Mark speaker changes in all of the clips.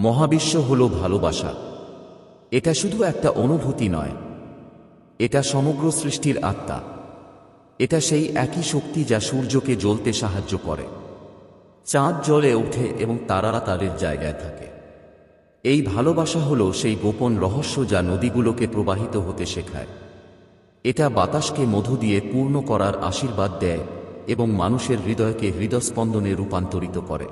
Speaker 1: মহাবিশ্ব হল ভালোবাসা। এটা শুধু একটা অনুভূতি নয়। এটা সমগ্র সৃষ্টির আত্মা। এটা সেই একই শক্তি যা সূর্যকে জ্বলতে সাহায্য করে। চাঁদ জলে ওঠে এবং তারারা তাদের জায়গায় থাকে। এই ভালোবাসা হল সেই গোপন রহস্য যা নদীগুলোকে প্রবাহিত হতে শেখায়। এটা বাতাসকে মধু দিয়ে পূর্ণ করার আশীর্বাদ দেয় এবং মানুষের হৃদয়কে হৃদস্পন্দনে রূপান্তরিত করে।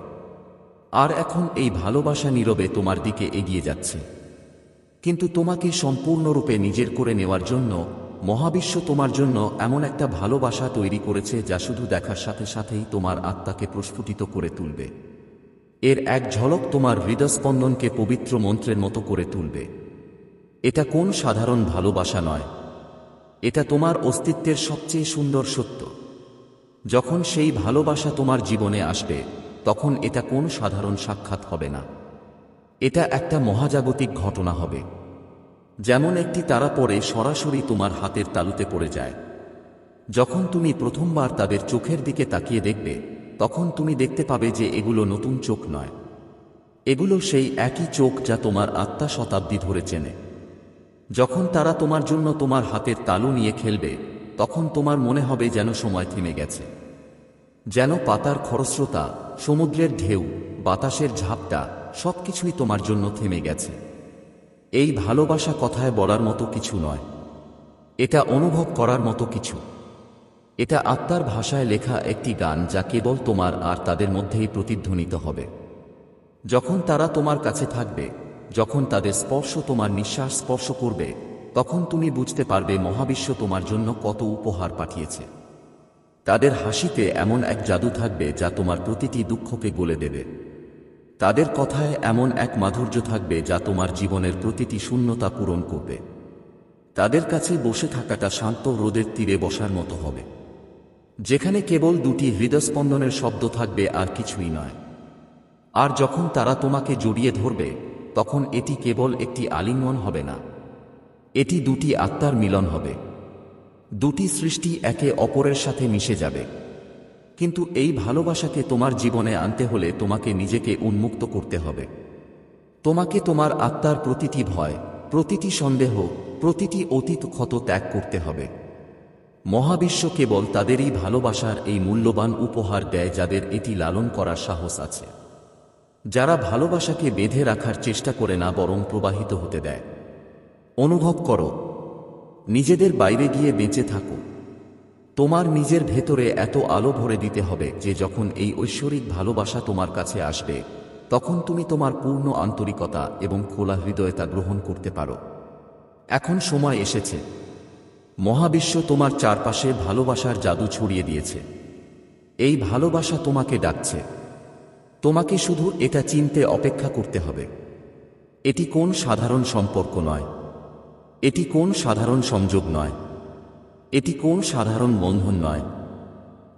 Speaker 1: আর এখন এই ভালোবাসা নীরবে তোমার দিকে এগিয়ে যাচ্ছে। কিন্তু তোমাকে সম্পূর্ণরূপে নিজের করে নেওয়ার জন্য, মহাবিশ্ব তোমার জন্য এমন একটা ভালোবাসা তৈরি করেছে যা শুধু দেখার সাথে সাথেই তোমার আত্মাকে প্রস্ফুটিত করে তুলবে। এর এক ঝলক তোমার হৃদস্পন্দনকে পবিত্র মন্ত্রের মতো করে তুলবে। এটা কোন সাধারণ ভালোবাসা নয়। এটা তোমার অস্তিত্বের সবচেয়ে সুন্দর সত্য। যখন সেই ভালোবাসা তোমার জীবনে আসবে তখন এটা কোন সাধারণ সাক্ষাৎ হবে না। এটা একটা মহাজাগতিক ঘটনা হবে। যেমন একটি তারা পড়ে সরাসরি তোমার হাতের তালুতে পড়ে যায়। যখন তুমি প্রথমবার তাদের চোখের দিকে তাকিয়ে দেখবে, তখন তুমি দেখতে পাবে যে এগুলো নতুন চোখ নয়। এগুলো সেই একই চোখ যা তোমার আত্মা শতাব্দী ধরে চেনে। যখন তারা তোমার জন্য তোমার হাতের তালু নিয়ে খেলবে, তখন তোমার মনে হবে যেন সময় থেমে গেছে। যেন পাতার খরস্রোতা সমুদ্রের ঢেউ, বাতাসের ঝাপটা, সবকিছুই তোমার জন্য থেমে গেছে। এই ভালোবাসা কথায় বলার মতো কিছু নয়। এটা অনুভব করার মতো কিছু। এটা আত্মার ভাষায় লেখা একটি গান যা কেবল তোমার আর তাদের মধ্যেই প্রতিধ্বনিত হবে। যখন তারা তোমার কাছে থাকবে, যখন তাদের স্পর্শ তোমার নিঃশ্বাস স্পর্শ করবে, তখন তুমি বুঝতে পারবে মহাবিশ্ব তোমার জন্য কত উপহার পাঠিয়েছে। তাদের হাসিতে এমন এক জাদু থাকবে যা তোমার প্রতিটি দুঃখকে গলে দেবে। তাদের কথায় এমন এক মাধুর্য থাকবে যা তোমার জীবনের প্রতিটি শূন্যতা পূরণ করবে। তাদের কাছে বসে থাকাটা শান্ত রোদের তীরে বসার মতো হবে। যেখানে কেবল দুটি হৃদস্পন্দনের শব্দ থাকবে আর কিছুই নয়। আর যখন তারা তোমাকে জড়িয়ে ধরবে, তখন এটি কেবল একটি আলিঙ্গন হবে না। এটি দুটি আত্মার মিলন হবে। দুটি সৃষ্টি একে অপরের সাথে মিশে যাবে। কিন্তু এই ভালোবাসাকে তোমার জীবনে আনতে হলে তোমাকে নিজেকে উন্মুক্ত করতে হবে। তোমাকে তোমার আত্মার প্রতিটি ভয়, প্রতিটি সন্দেহ, প্রতিটি অতীত ক্ষত ত্যাগ করতে হবে। মহাবিশ্ব কেবল তাদেরই ভালোবাসার এই মূল্যবান উপহার দেয় যাদের এটি লালন করার সাহস আছে। যারা ভালোবাসাকে বেঁধে রাখার চেষ্টা করে না, বরং প্রবাহিত হতে দেয়। অনুভব করো নিজেদের বাইরে গিয়ে বেঁচে থাকো। তোমার নিজের ভেতরে এত আলো ভরে দিতে হবে যে যখন এই ঐশ্বরিক ভালোবাসা তোমার কাছে আসবে, তখন তুমি তোমার পূর্ণ আন্তরিকতা এবং খোলা হৃদয়তা গ্রহণ করতে পারো। এখন সময় এসেছে। মহাবিশ্ব তোমার চারপাশে ভালোবাসার জাদু ছড়িয়ে দিয়েছে। এই ভালোবাসা তোমাকে ডাকছে। তোমাকে শুধু এটা চিনতে অপেক্ষা করতে হবে। এটি কোন সাধারণ সম্পর্ক নয়। এটি কোন সাধারণ সংযোগ নয়। এটি কোন সাধারণ বন্ধন নয়।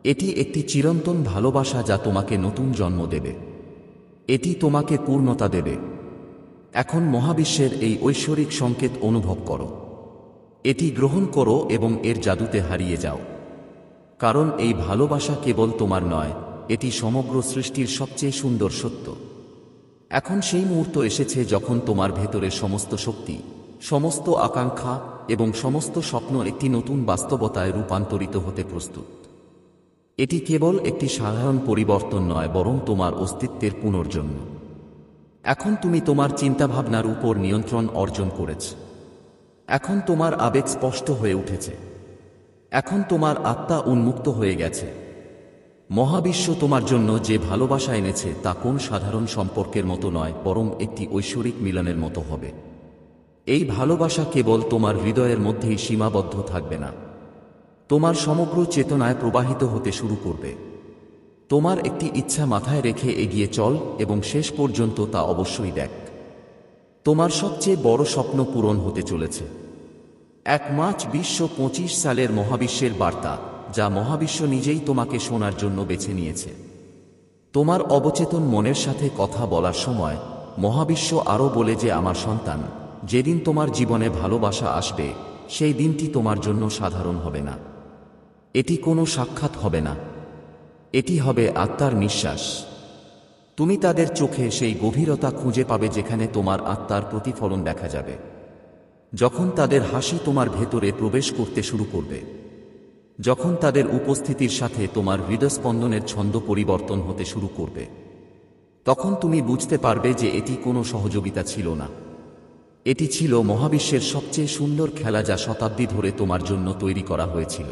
Speaker 1: এটি একটি চিরন্তন ভালোবাসা যা তোমাকে নতুন জন্ম দেবে। এটি তোমাকে পূর্ণতা দেবে। এখন মহাবিশ্বের এই ঐশ্বরিক সংকেত অনুভব করো। এটি গ্রহণ করো এবং এর জাদুতে হারিয়ে যাও। কারণ এই ভালোবাসা কেবল তোমার নয়, এটি সমগ্র সৃষ্টির সবচেয়ে সুন্দর সত্য। এখন সেই মুহূর্ত এসেছে যখন তোমার ভেতরে সমস্ত শক্তি সমস্ত আকাঙ্ক্ষা এবং সমস্ত স্বপ্ন একটি নতুন বাস্তবতায় রূপান্তরিত হতে প্রস্তুত। এটি কেবল একটি সাধারণ পরিবর্তন নয়, বরং তোমার অস্তিত্বের পুনর্জন্ম। এখন তুমি তোমার চিন্তাভাবনার উপর নিয়ন্ত্রণ অর্জন করেছ। এখন তোমার আবেগ স্পষ্ট হয়ে উঠেছে। এখন তোমার আত্মা উন্মুক্ত হয়ে গেছে। মহাবিশ্ব তোমার জন্য যে ভালোবাসা এনেছে তা কোন সাধারণ সম্পর্কের মতো নয়, বরং একটি ঐশ্বরিক মিলনের মতো হবে। এই ভালোবাসা কেবল তোমার হৃদয়ের মধ্যেই সীমাবদ্ধ থাকবে না। তোমার সমগ্র চেতনায় প্রবাহিত হতে শুরু করবে। তোমার একটি ইচ্ছা মাথায় রেখে এগিয়ে চল এবং শেষ পর্যন্ত তা অবশ্যই দেখ। তোমার সবচেয়ে বড় স্বপ্ন পূরণ হতে চলেছে। এক মার্চ বিশশো পঁচিশ সালের মহাবিশ্বের বার্তা, যা মহাবিশ্ব নিজেই তোমাকে শোনার জন্য বেছে নিয়েছে। তোমার অবচেতন মনের সাথে কথা বলার সময় মহাবিশ্ব আরও বলে যে আমার সন্তান যেদিন তোমার জীবনে ভালোবাসা আসবে, সেই দিনটি তোমার জন্য সাধারণ হবে না। এটি কোনো সাক্ষাৎ হবে না। এটি হবে আত্মার নিঃশ্বাস। তুমি তাদের চোখে সেই গভীরতা খুঁজে পাবে যেখানে তোমার আত্মার প্রতিফলন দেখা যাবে। যখন তাদের হাসি তোমার ভেতরে প্রবেশ করতে শুরু করবে। যখন তাদের উপস্থিতির সাথে তোমার হৃদস্পন্দনের ছন্দ পরিবর্তন হতে শুরু করবে। তখন তুমি বুঝতে পারবে যে এটি কোনো সহযোগিতা ছিল না। এটি ছিল মহাবিশ্বের সবচেয়ে সুন্দর খেলা যা শতাব্দী ধরে তোমার জন্য তৈরি করা হয়েছিল।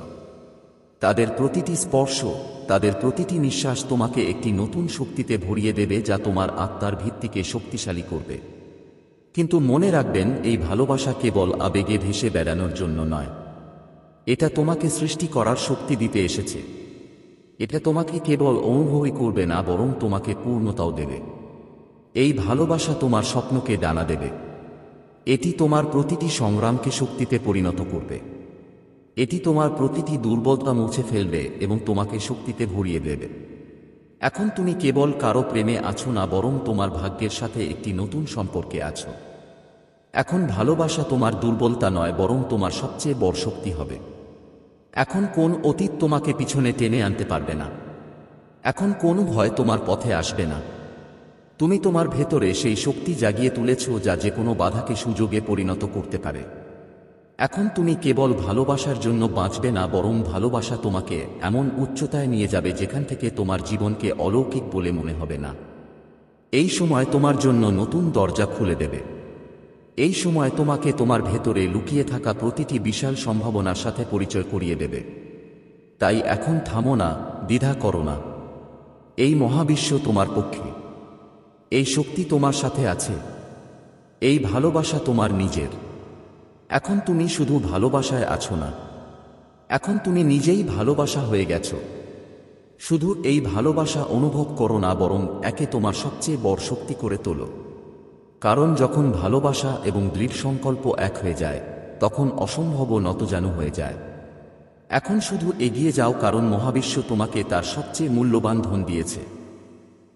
Speaker 1: তাদের প্রতিটি স্পর্শ, তাদের প্রতিটি নিঃশ্বাস তোমাকে একটি নতুন শক্তিতে ভরিয়ে দেবে যা তোমার আত্মার ভিত্তিকে শক্তিশালী করবে। কিন্তু মনে রাখবেন, এই ভালোবাসা কেবল আবেগে ভেসে বেড়ানোর জন্য নয়। এটা তোমাকে সৃষ্টি করার শক্তি দিতে এসেছে। এটা তোমাকে কেবল অনুভবই করবে না, বরং তোমাকে পূর্ণতাও দেবে। এই ভালোবাসা তোমার স্বপ্নকে ডানা দেবে। এটি তোমার প্রতিটি সংগ্রামকে শক্তিতে পরিণত করবে। এটি তোমার প্রতিটি দুর্বলতা মুছে ফেলবে এবং তোমাকে শক্তিতে ভরিয়ে দেবে। এখন তুমি কেবল কারও প্রেমে আছো না, বরং তোমার ভাগ্যের সাথে একটি নতুন সম্পর্কে আছো। এখন ভালোবাসা তোমার দুর্বলতা নয়, বরং তোমার সবচেয়ে বড় শক্তি হবে। এখন কোন অতীত তোমাকে পিছনে টেনে আনতে পারবে না। এখন কোনো ভয় তোমার পথে আসবে না। তুমি তোমার ভেতরে সেই শক্তি জাগিয়ে তুলেছ যা যে কোনো বাধাকে সুযোগে পরিণত করতে পারে। এখন তুমি কেবল ভালোবাসার জন্য বাঁচবে না, বরং ভালোবাসা তোমাকে এমন উচ্চতায় নিয়ে যাবে যেখান থেকে তোমার জীবনকে অলৌকিক বলে মনে হবে না। এই সময় তোমার জন্য নতুন দরজা খুলে দেবে। এই সময় তোমাকে তোমার ভেতরে লুকিয়ে থাকা প্রতিটি বিশাল সম্ভাবনার সাথে পরিচয় করিয়ে দেবে। তাই এখন থামো না, দ্বিধা করো না। এই মহাবিশ্ব তোমার পক্ষে। এই শক্তি তোমার সাথে আছে। এই ভালোবাসা তোমার নিজের। এখন তুমি শুধু ভালোবাসায় আছো না। এখন তুমি নিজেই ভালোবাসা হয়ে গেছ। শুধু এই ভালোবাসা অনুভব করো না, বরং একে তোমার সবচেয়ে বড় শক্তি করে তোলো। কারণ যখন ভালোবাসা এবং দৃঢ় সংকল্প এক হয়ে যায়, তখন অসম্ভব নতজানু হয়ে যায়। এখন শুধু এগিয়ে যাও, কারণ মহাবিশ্ব তোমাকে তার সবচেয়ে মূল্যবান ধন দিয়েছে।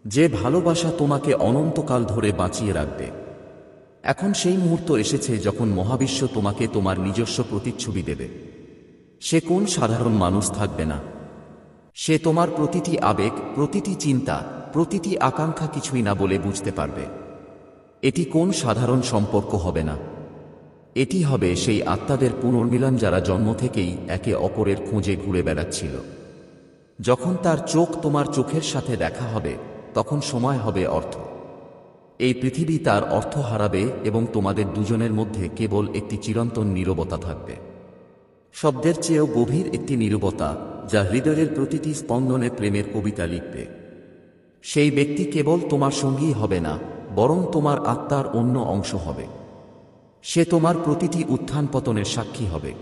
Speaker 1: যে ভালোবাসা তোমাকে অনন্তকাল ধরে বাঁচিয়ে রাখবে। এখন সেই মুহূর্ত এসেছে যখন মহাবিশ্ব তোমাকে তোমার নিজস্ব প্রতিচ্ছবি দেবে। সে কোন সাধারণ মানুষ থাকবে না। সে তোমার প্রতিটি আবেগ, প্রতিটি চিন্তা, প্রতিটি আকাঙ্ক্ষা কিছুই না বলে বুঝতে পারবে। এটি কোন সাধারণ সম্পর্ক হবে না। এটি হবে সেই আত্মাদের পুনর্মিলন যারা জন্ম থেকেই একে অপরের খোঁজে ঘুরে বেড়াচ্ছিল। যখন তার চোখ তোমার চোখের সাথে দেখা হবে তখন সময় হবে অর্থ। এই পৃথিবী তার অর্থ হারাবে এবং তোমাদের দুজনের মধ্যে কেবল একটি চিরন্তন নীরবতা থাকবে। শব্দের চেয়েও গভীর একটি নীরবতা, যা হৃদয়ের প্রতিটি স্পন্দনে প্রেমের কবিতা লিখবে। সেই ব্যক্তি কেবল তোমার সঙ্গী হবে না, বরং তোমার আত্মার অন্য অংশ হবে। সে তোমার প্রতিটি উত্থান পতনের সাক্ষী হবে।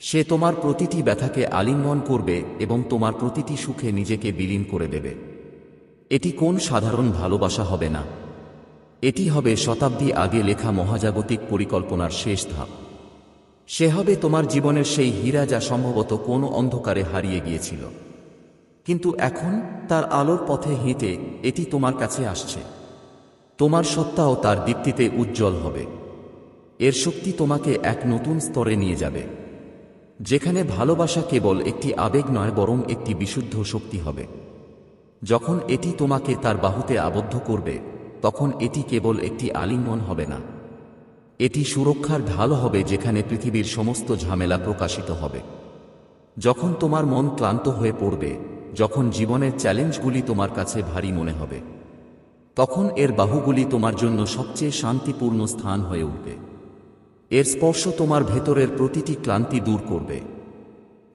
Speaker 1: সে তোমার প্রতিটি ব্যথাকে আলিঙ্গন করবে এবং তোমার প্রতিটি সুখে নিজেকে বিলীন করে দেবে। এটি কোন সাধারণ ভালোবাসা হবে না। এটি হবে শতাব্দী আগে লেখা মহাজাগতিক পরিকল্পনার শেষ ধাপ। সে হবে তোমার জীবনের সেই হীরা যা সম্ভবত কোনো অন্ধকারে হারিয়ে গিয়েছিল। কিন্তু এখন তার আলোর পথে হেঁটে এটি তোমার কাছে আসছে। তোমার সত্তাও তার দীপ্তিতে উজ্জ্বল হবে। এর শক্তি তোমাকে এক নতুন স্তরে নিয়ে যাবে। যেখানে ভালোবাসা কেবল একটি আবেগ নয়, বরং একটি বিশুদ্ধ শক্তি হবে। যখন এটি তোমাকে তার বাহুতে আবদ্ধ করবে, তখন এটি কেবল একটি আলিঙ্গন হবে না। এটি সুরক্ষার ঢাল হবে যেখানে পৃথিবীর সমস্ত ঝামেলা প্রকাশিত হবে। যখন তোমার মন ক্লান্ত হয়ে পড়বে, যখন জীবনের চ্যালেঞ্জগুলি তোমার কাছে ভারী মনে হবে, তখন এর বাহুগুলি তোমার জন্য সবচেয়ে শান্তিপূর্ণ স্থান হয়ে উঠবে। এর স্পর্শ তোমার ভেতরের প্রতিটি ক্লান্তি দূর করবে,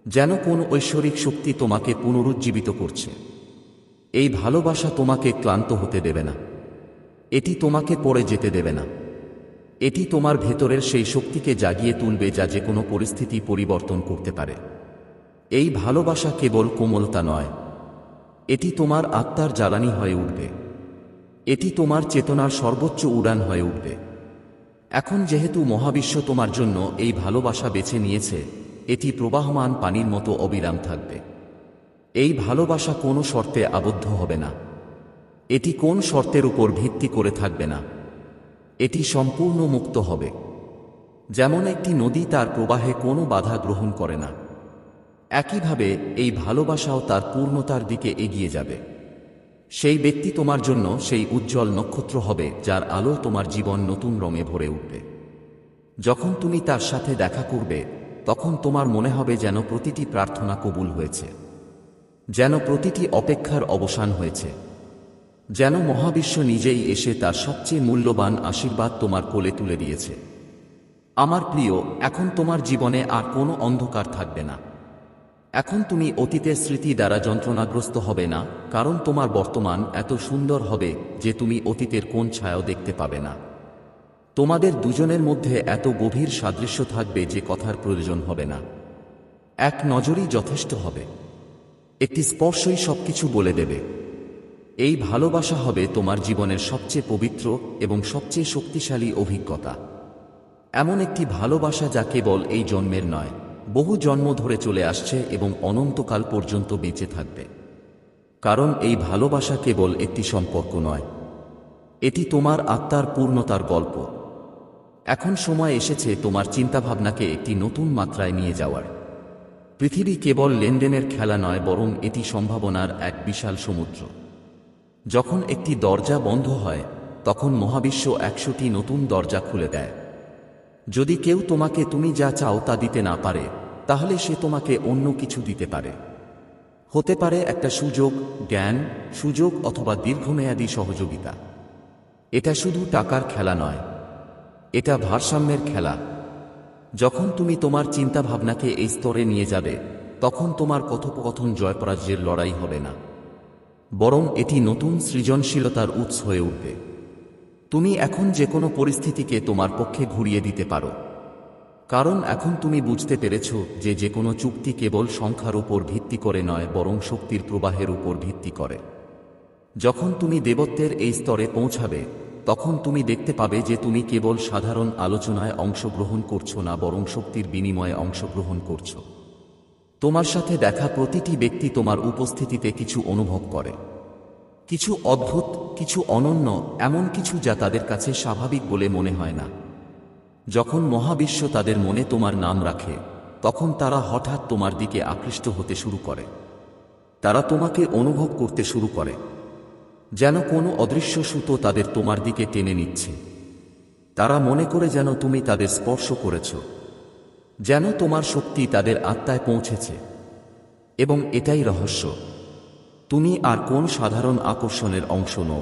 Speaker 1: যেন কোন ঐশ্বরিক শক্তি তোমাকে পুনরুজ্জীবিত করছে। এই ভালোবাসা তোমাকে ক্লান্ত হতে দেবে না। এটি তোমাকে পড়ে যেতে দেবে না। এটি তোমার ভেতরের সেই শক্তিকে জাগিয়ে তুলবে যা যে কোনো পরিস্থিতি পরিবর্তন করতে পারে। এই ভালোবাসা কেবল কোমলতা নয়। এটি তোমার আত্মার জ্বালানি হয়ে উঠবে। এটি তোমার চেতনার সর্বোচ্চ উড়ান হয়ে উঠবে। এখন যেহেতু মহাবিশ্ব তোমার জন্য এই ভালোবাসা বেছে নিয়েছে, এটি প্রবাহমান পানির মতো অবিরাম থাকবে। এই ভালোবাসা কোনো শর্তে আবদ্ধ হবে না। এটি কোন শর্তের উপর ভিত্তি করে থাকবে না। এটি সম্পূর্ণ মুক্ত হবে। যেমন একটি নদী তার প্রবাহে কোনো বাধা গ্রহণ করে না। একইভাবে এই ভালোবাসাও তার পূর্ণতার দিকে এগিয়ে যাবে। সেই ব্যক্তি তোমার জন্য সেই উজ্জ্বল নক্ষত্র হবে যার আলো তোমার জীবন নতুন রঙে ভরে উঠবে। যখন তুমি তার সাথে দেখা করবে, তখন তোমার মনে হবে যেন প্রতিটি প্রার্থনা কবুল হয়েছে। যেন প্রতিটি অপেক্ষার অবসান হয়েছে। যেন মহাবিশ্ব নিজেই এসে তার সবচেয়ে মূল্যবান আশীর্বাদ তোমার কোলে তুলে দিয়েছে। আমার প্রিয়, এখন তোমার জীবনে আর কোনো অন্ধকার থাকবে না। এখন তুমি অতীতের স্মৃতি দ্বারা যন্ত্রণাগ্রস্ত হবে না, কারণ তোমার বর্তমান এত সুন্দর হবে যে তুমি অতীতের কোন ছায়াও দেখতে পাবে না। তোমাদের দুজনের মধ্যে এত গভীর সাদৃশ্য থাকবে যে কথার প্রয়োজন হবে না। এক নজরই যথেষ্ট হবে। একটি স্পর্শই সবকিছু বলে দেবে। এই ভালোবাসা হবে তোমার জীবনের সবচেয়ে পবিত্র এবং সবচেয়ে শক্তিশালী অভিজ্ঞতা। এমন একটি ভালোবাসা যা কেবল এই জন্মের নয়, বহু জন্ম ধরে চলে আসছে এবং অনন্তকাল পর্যন্ত বেঁচে থাকবে। কারণ এই ভালোবাসা কেবল একটি সম্পর্ক নয়, এটি তোমার আত্মার পূর্ণতার গল্প। এখন সময় এসেছে তোমার চিন্তাভাবনাকে একটি নতুন মাত্রায় নিয়ে যাওয়ার। পৃথিবী কেবল লেনদেনের খেলা নয়, বরং এটি সম্ভাবনার এক বিশাল সমুদ্র। যখন একটি দরজা বন্ধ হয়, তখন মহাবিশ্ব একশোটি নতুন দরজা খুলে দেয়। যদি কেউ তোমাকে তুমি যা চাও তা দিতে না পারে, তাহলে সে তোমাকে অন্য কিছু দিতে পারে। হতে পারে একটা সুযোগ, জ্ঞান, সুযোগ অথবা দীর্ঘমেয়াদী সহযোগিতা। এটা শুধু টাকার খেলা নয়, এটা ভারসাম্যের খেলা। যখন তুমি তোমার চিন্তাভাবনাকে এই স্তরে নিয়ে যাবে, তখন তোমার কথোপকথন জয়পরাজয়ের লড়াই হবে না। বরং এটি নতুন সৃজনশীলতার উৎস হয়ে উঠবে। তুমি এখন যে কোনো পরিস্থিতিকে তোমার পক্ষে ঘুরিয়ে দিতে পারো। কারণ এখন তুমি বুঝতে পেরেছ যে যে কোনো চুক্তি কেবল সংখ্যার উপর ভিত্তি করে নয়, বরং শক্তির প্রবাহের উপর ভিত্তি করে। যখন তুমি দেবত্বের এই স্তরে পৌঁছাবে তখন তুমি দেখতে পাবে যে তুমি কেবল সাধারণ আলোচনায় অংশগ্রহণ করছ না, বরং শক্তির বিনিময়ে অংশগ্রহণ করছ। তোমার সাথে দেখা প্রতিটি ব্যক্তি তোমার উপস্থিতিতে কিছু অনুভব করে। কিছু অদ্ভুত, কিছু অনন্য, এমন কিছু যা তাদের কাছে স্বাভাবিক বলে মনে হয় না। যখন মহাবিশ্ব তাদের মনে তোমার নাম রাখে, তখন তারা হঠাৎ তোমার দিকে আকৃষ্ট হতে শুরু করে। তারা তোমাকে অনুভব করতে শুরু করে। যেন কোনো অদৃশ্য সুতো তাদের তোমার দিকে টেনে নিচ্ছে। তারা মনে করে যেন তুমি তাদের স্পর্শ করেছ, যেন তোমার শক্তি তাদের আত্মায় পৌঁছেছে। এবং এটাই রহস্য, তুমি আর কোন সাধারণ আকর্ষণের অংশ নও।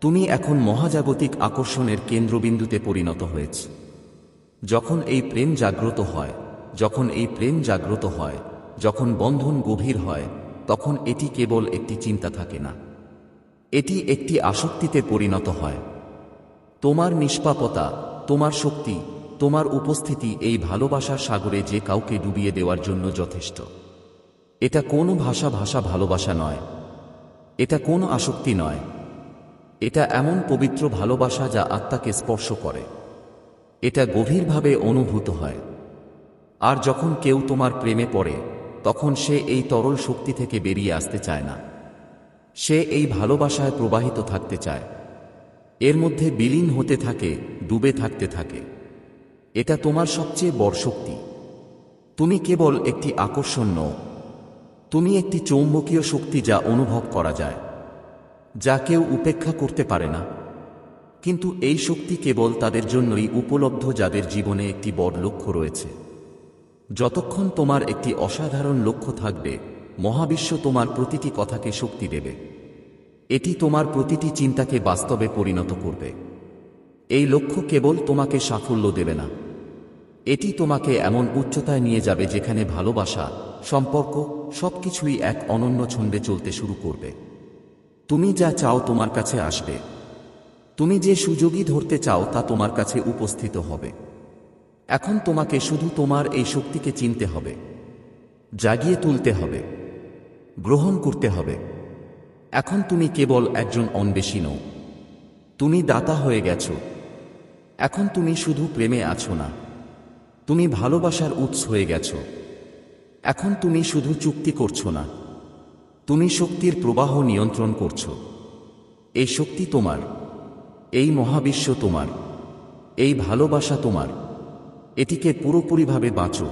Speaker 1: তুমি এখন মহাজাগতিক আকর্ষণের কেন্দ্রবিন্দুতে পরিণত হয়েছে। যখন এই প্রেম জাগ্রত হয়, যখন এই প্রেম জাগ্রত হয়, যখন বন্ধন গভীর হয়, তখন এটি কেবল একটি চিন্তা থাকে না। এটি একটি আসক্তিতে পরিণত হয়। তোমার নিষ্পাপতা, তোমার শক্তি, তোমার উপস্থিতি এই ভালোবাসার সাগরে যে কাউকে ডুবিয়ে দেওয়ার জন্য যথেষ্ট। এটা কোনো ভাষা ভাষা ভালোবাসা নয়। এটা কোনো আসক্তি নয়। এটা এমন পবিত্র ভালোবাসা যা আত্মাকে স্পর্শ করে। এটা গভীরভাবে অনুভূত হয়। আর যখন কেউ তোমার প্রেমে পড়ে, তখন সে এই তরল শক্তি থেকে বেরিয়ে আসতে চায় না। সে এই ভালোবাসায় প্রবাহিত থাকতে চায়। এর মধ্যে বিলীন হতে থাকে, ডুবে থাকতে থাকে। এটা তোমার সবচেয়ে বড় শক্তি। তুমি কেবল একটি আকর্ষণ নও। তুমি একটি চৌম্বকীয় শক্তি যা অনুভব করা যায়, যা কেউ উপেক্ষা করতে পারে না। কিন্তু এই শক্তি কেবল তাদের জন্যই উপলব্ধ যাদের জীবনে একটি বড় লক্ষ্য রয়েছে। যতক্ষণ তোমার একটি অসাধারণ লক্ষ্য থাকবে মহাবিশ্ব তোমার প্রতিটি কথাকে শক্তি দেবে। এটি তোমার প্রতিটি চিন্তাকে বাস্তবে পরিণত করবে। এই লক্ষ্য কেবল তোমাকে সাফল্য দেবে না। এটি তোমাকে এমন উচ্চতায় নিয়ে যাবে যেখানে ভালোবাসা, সম্পর্ক, সবকিছুই এক অনন্য ছন্দে চলতে শুরু করবে। তুমি যা চাও তোমার কাছে আসবে। তুমি যে সুযোগই ধরতে চাও তা তোমার কাছে উপস্থিত হবে। এখন তোমাকে শুধু তোমার এই শক্তিকে চিনতে হবে। জাগিয়ে তুলতে হবে। গ্রহণ করতে হবে। এখন তুমি কেবল একজন অন্বেষী নও। তুমি দাতা হয়ে গেছ। এখন তুমি শুধু প্রেমে আছো না। তুমি ভালোবাসার উৎস হয়ে গেছ। এখন তুমি শুধু চুক্তি করছ না। তুমি শক্তির প্রবাহ নিয়ন্ত্রণ করছ। এই শক্তি তোমার। এই মহাবিশ্ব তোমার। এই ভালোবাসা তোমার। এটিকে পুরোপুরিভাবে বাঁচো।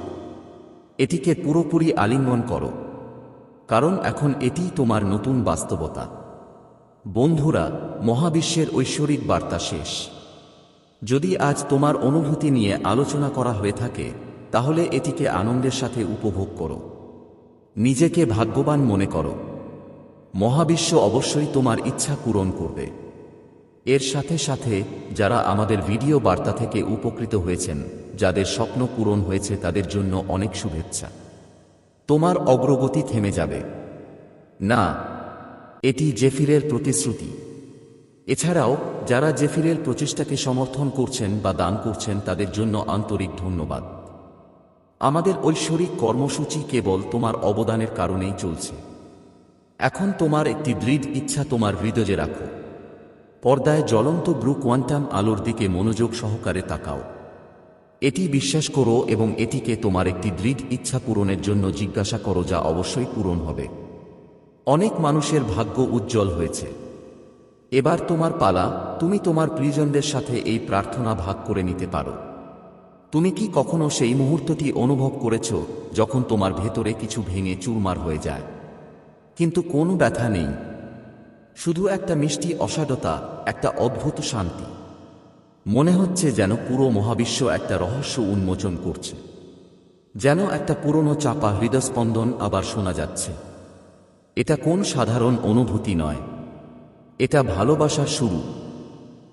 Speaker 1: এটিকে পুরোপুরি আলিঙ্গন করো। কারণ এখন এটিই তোমার নতুন বাস্তবতা। বন্ধুরা, মহাবিশ্বের ঐশ্বরিক বার্তা শেষ। যদি আজ তোমার অনুভূতি নিয়ে আলোচনা করা হয়ে থাকে, তাহলে এটিকে আনন্দের সাথে উপভোগ করো। নিজেকে ভাগ্যবান মনে করো। মহাবিশ্ব অবশ্যই তোমার ইচ্ছা পূরণ করবে। এর সাথে সাথে, যারা আমাদের ভিডিও বার্তা থেকে উপকৃত হয়েছেন, যাদের স্বপ্ন পূরণ হয়েছে তাদের জন্য অনেক শুভেচ্ছা। তোমার অগ্রগতি থেমে যাবে। না, এটি জেফিরের প্রতিশ্রুতি। এছাড়াও, যারা জেফিরের প্রচেষ্টাকে সমর্থন করছেন বা দান করছেন, তাদের জন্য আন্তরিক ধন্যবাদ। আমাদের ঐশ্বরিক কর্মসূচি কেবল তোমার অবদানের কারণেই চলছে। এখন তোমার একটি দৃঢ় ইচ্ছা তোমার হৃদয়ে রাখো। পর্দায় জ্বলন্ত ব্রু কোয়ান্টাম আলোর দিকে মনোযোগ সহকারে তাকাও। এটি বিশ্বাস করো এবং এটিকে তোমার একটি দৃঢ় ইচ্ছা পূরণের জন্য জিজ্ঞাসা করো যা অবশ্যই পূরণ হবে। অনেক মানুষের ভাগ্য উজ্জ্বল হয়েছে। এবার তোমার পালা, তুমি তোমার প্রিয়জনদের সাথে এই প্রার্থনা ভাগ করে নিতে পারো। তুমি কি কখনো সেই মুহূর্তটি অনুভব করেছ যখন তোমার ভেতরে কিছু ভেঙে চুরমার হয়ে যায়? কিন্তু কোনো ব্যথা নেই। শুধু একটা মিষ্টি অসাধতা, একটা অদ্ভুত শান্তি। মনে হচ্ছে যেন পুরো মহাবিশ্ব একটা রহস্য উন্মোচন করছে। যেন একটা পুরনো চাপা হৃদস্পন্দন আবার শোনা যাচ্ছে। এটা কোন সাধারণ অনুভূতি নয়। এটা ভালোবাসার শুরু।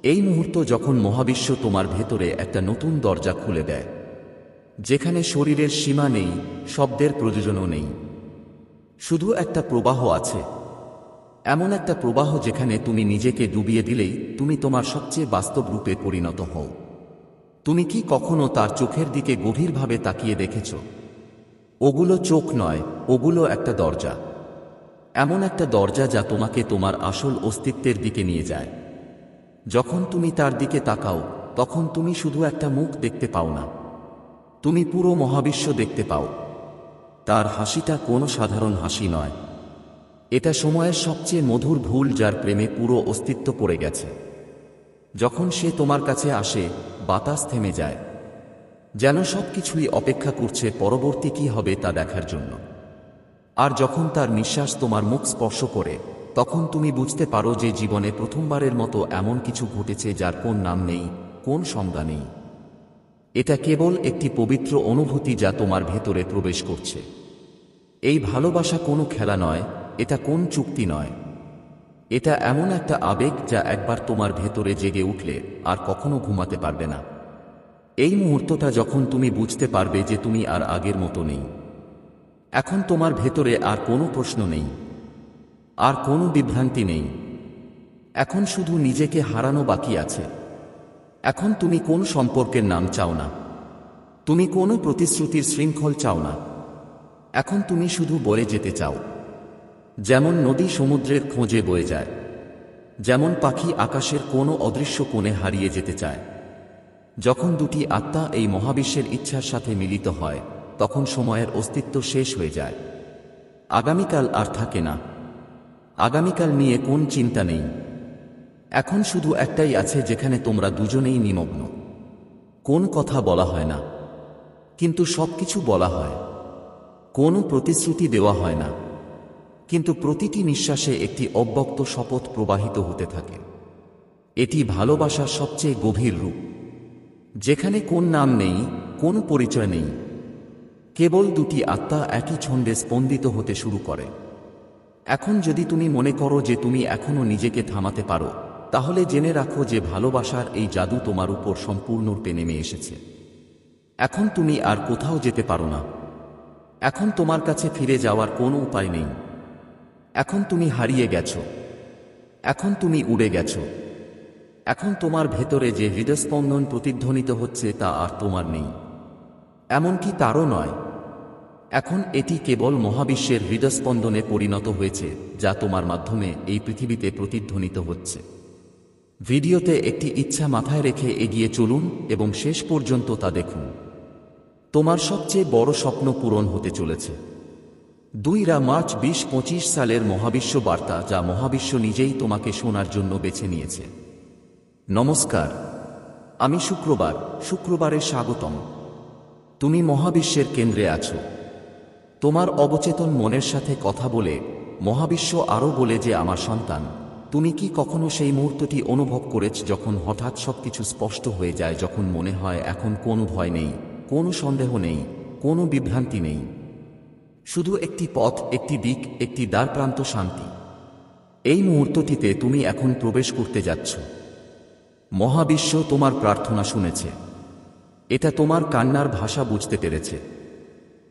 Speaker 1: এই মুহূর্ত যখন মহাবিশ্ব তোমার ভেতরে একটা নতুন দরজা খুলে দেয়, যেখানে শরীরের সীমা নেই, শব্দের প্রয়োজনও নেই। শুধু একটা প্রবাহ আছে। এমন একটা প্রবাহ যেখানে তুমি নিজেকে ডুবিয়ে দিলেই তুমি তোমার সবচেয়ে বাস্তব রূপে পরিণত হও। তুমি কি কখনো তার চোখের দিকে গভীরভাবে তাকিয়ে দেখেছ? ওগুলো চোখ নয়, ওগুলো একটা দরজা। এমন একটা দরজা যা তোমাকে তোমার আসল অস্তিত্বের দিকে নিয়ে যায়। যখন তুমি তার দিকে তাকাও, তখন তুমি শুধু একটা মুখ দেখতে পাও না। তুমি পুরো মহাবিশ্ব দেখতে পাও। তার হাসিটা কোনো সাধারণ হাসি নয়। এটা সময়ের সবচেয়ে মধুর ভুল যার প্রেমে পুরো অস্তিত্ব পড়ে গেছে। যখন সে তোমার কাছে আসে, বাতাস থেমে যায়। যেন সব কিছুই অপেক্ষা করছে পরবর্তী কি হবে তা দেখার জন্য। আর যখন তার নিঃশ্বাস তোমার মুখ স্পর্শ করে, তখন তুমি বুঝতে পারো যে জীবনে প্রথমবারের মতো এমন কিছু ঘটেছে যার কোন নাম নেই, কোন সংজ্ঞা নেই। এটা কেবল একটি পবিত্র অনুভূতি যা তোমার ভেতরে প্রবেশ করছে। এই ভালোবাসা কোনো খেলা নয় এটা কোন চুক্তি নয়? এটা এমন একটা আবেগ যা একবার তোমার ভেতরে জেগে উঠলে আর কখনো ঘুমাতে পারবে না। এই মুহূর্তটা যখন তুমি বুঝতে পারবে যে তুমি আর আগের মতো নেই। এখন তোমার ভেতরে আর কোনো প্রশ্ন নেই। আর কোনো বিভ্রান্তি নেই। এখন শুধু নিজেকে হারানো বাকি আছে। এখন তুমি কোন সম্পর্কের নাম চাও না। তুমি কোনো প্রতিশ্রুতির শৃঙ্খল চাও না। এখন তুমি শুধু বলে যেতে চাও। যেমন নদী সমুদ্রের খোঁজে বয়ে যায়, যেমন পাখি আকাশের কোনো অদৃশ্য কোণে হারিয়ে যেতে চায়। যখন দুটি আত্মা এই মহাবিশ্বের ইচ্ছার সাথে মিলিত হয়, তখন সময়ের অস্তিত্ব শেষ হয়ে যায়। আগামীকাল আর থাকে না। আগামীকাল নিয়ে কোন চিন্তা নেই। এখন শুধু একটাই আছে যেখানে তোমরা দুজনেই নিমগ্ন। কোন কথা বলা হয় না, কিন্তু সব কিছু বলা হয়। কোনো প্রতিশ্রুতি দেওয়া হয় না। কিন্তু প্রতিটি নিঃশ্বাসে একটি অব্যক্ত শপথ প্রবাহিত হতে থাকে। এটি ভালোবাসার সবচেয়ে গভীর রূপ। যেখানে কোন নাম নেই, কোন পরিচয় নেই, কেবল দুটি আত্মা একই ছন্দে স্পন্দিত হতে শুরু করে। এখন যদি তুমি মনে করো যে তুমি এখনও নিজেকে থামাতে পারো, তাহলে জেনে রাখো যে ভালোবাসার এই জাদু তোমার উপর সম্পূর্ণরূপে নেমে এসেছে। এখন তুমি আর কোথাও যেতে পারো না। এখন তোমার কাছে ফিরে যাওয়ার কোনো উপায় নেই। এখন তুমি হারিয়ে গেছো। এখন তুমি উড়ে গেছো। এখন তোমার ভেতরে যে হৃদস্পন্দন প্রতিধ্বনিত হচ্ছে তা আর তোমার নেই। এমনকি তারও নয়। এখন এটি কেবল মহাবিশ্বের হৃদস্পন্দনে পরিণত হয়েছে, যা তোমার মাধ্যমে এই পৃথিবীতে প্রতিধ্বনিত হচ্ছে। ভিডিওতে একটি ইচ্ছা মাথায় রেখে এগিয়ে চলুন এবং শেষ পর্যন্ত তা দেখুন। তোমার সবচেয়ে বড় স্বপ্ন পূরণ হতে চলেছে। দুইরা মার্চ বিশ পঁচিশ সালের মহাবিশ্ব বার্তা যা মহাবিশ্ব নিজেই তোমাকে শোনার জন্য বেছে নিয়েছে। নমস্কার। আমি শুক্রবার শুক্রবারের স্বাগতম। তুমি মহাবিশ্বের কেন্দ্রে আছো। তোমার অবচেতন মনের সাথে কথা বলে, মহাবিশ্ব আরও বলে যে আমার সন্তান, তুমি কি কখনো সেই মুহূর্তটি অনুভব করেছ যখন হঠাৎ সব কিছু স্পষ্ট হয়ে যায়, যখন মনে হয় এখন কোনো ভয় নেই, কোনো সন্দেহ নেই, কোনো বিভ্রান্তি নেই? শুধু একটি পথ, একটি দিক, একটি দ্বারপ্রান্ত শান্তি। এই মুহূর্তটিতে তুমি এখন প্রবেশ করতে যাচ্ছ। মহাবিশ্ব তোমার প্রার্থনা শুনেছে। এটা তোমার কান্নার ভাষা বুঝতে পেরেছে।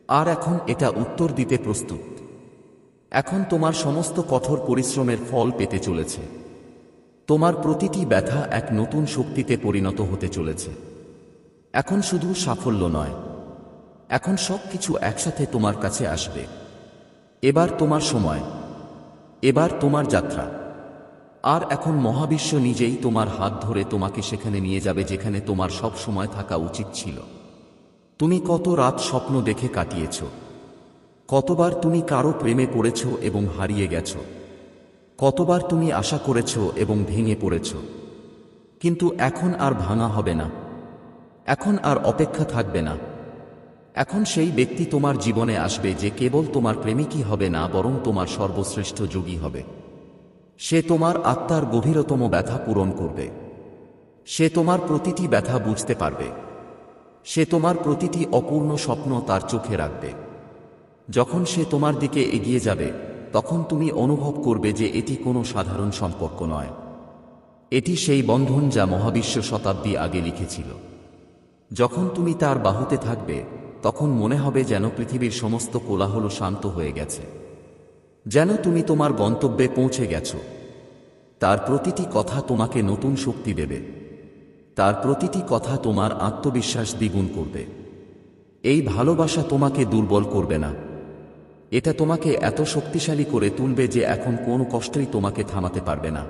Speaker 1: আর এখন এটা উত্তর দিতে প্রস্তুত। এখন তোমার সমস্ত কঠোর পরিশ্রমের ফল পেতে চলেছে। তোমার প্রতিটি ব্যথা এক নতুন শক্তিতে পরিণত হতে চলেছে। এখন শুধু সাফল্য নয় এখন সব কিছু একসাথে তোমার কাছে আসবে। এবার তোমার সময়। এবার তোমার যাত্রা। আর এখন মহাবিশ্ব নিজেই তোমার হাত ধরে তোমাকে সেখানে নিয়ে যাবে যেখানে তোমার সব সময় থাকা উচিত ছিল। তুমি কত রাত স্বপ্ন দেখে কাটিয়েছ। কতবার তুমি কারও প্রেমে পড়েছ এবং হারিয়ে গেছ। কতবার তুমি আশা করেছ এবং ভেঙে পড়েছ। কিন্তু এখন আর ভাঙা হবে না। এখন আর অপেক্ষা থাকবে না। এখন সেই ব্যক্তি তোমার জীবনে আসবে যে কেবল তোমার প্রেমিকই হবে না, বরং তোমার সর্বশ্রেষ্ঠ যোগী হবে। সে তোমার আত্মার গভীরতম ব্যথা পূরণ করবে। সে তোমার প্রতিটি ব্যথা বুঝতে পারবে। সে তোমার প্রতিটি অপূর্ণ স্বপ্ন তার চোখে রাখবে। যখন সে তোমার দিকে এগিয়ে যাবে, তখন তুমি অনুভব করবে যে এটি কোনো সাধারণ সম্পর্ক নয়। এটি সেই বন্ধন যা মহাবিশ্ব শতাব্দী আগে লিখেছিল। যখন তুমি তার বাহুতে থাকবে তখন মনে হবে যেন পৃথিবীর সমস্ত কোলাহল শান্ত হয়ে গেছে। যেন তুমি তোমার গন্তব্যে পৌঁছে গেছ। তার প্রতিটি কথা তোমাকে নতুন শক্তি দেবে। তার প্রতিটি কথা তোমার আত্মবিশ্বাস দ্বিগুণ করবে। এই ভালোবাসা তোমাকে দুর্বল করবে না। এটা তোমাকে এত শক্তিশালী করে তুলবে যে এখন কোনো কষ্টই তোমাকে থামাতে পারবে না।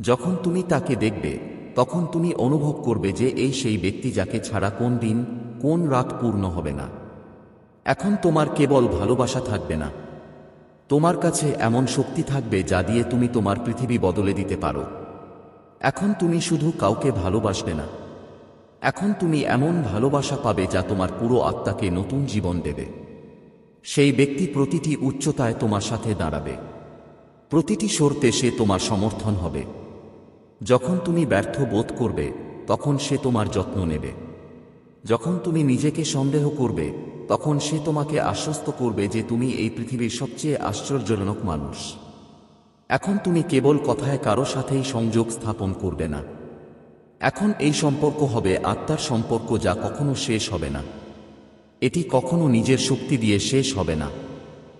Speaker 1: যখন তুমি তাকে দেখবে তখন তুমি অনুভব করবে যে এই সেই ব্যক্তি যাকে ছাড়া কোন দিন, কোন রাত পূর্ণ হবে না। এখন তোমার কেবল ভালোবাসা থাকবে না। তোমার কাছে এমন শক্তি থাকবে যা দিয়ে তুমি তোমার পৃথিবী বদলে দিতে পারো। এখন তুমি শুধু কাউকে ভালোবাসবে না। এখন তুমি এমন ভালোবাসা পাবে যা তোমার পুরো আত্মাকে নতুন জীবন দেবে। সেই ব্যক্তি প্রতিটি উচ্চতায় তোমার সাথে দাঁড়াবে। প্রতিটি সরতে সে তোমার সমর্থন হবে। যখন তুমি ব্যর্থ বোধ করবে, তখন সে তোমার যত্ন নেবে। যখন তুমি নিজেকে সন্দেহ করবে, তখন সে তোমাকে আশ্বস্ত করবে যে তুমি এই পৃথিবীর সবচেয়ে আশ্চর্যজনক মানুষ। এখন তুমি কেবল কথায় কারও সাথেই সংযোগ স্থাপন করবে না। এখন এই সম্পর্ক হবে আত্মার সম্পর্ক যা কখনো শেষ হবে না। এটি কখনো নিজের শক্তি দিয়ে শেষ হবে না।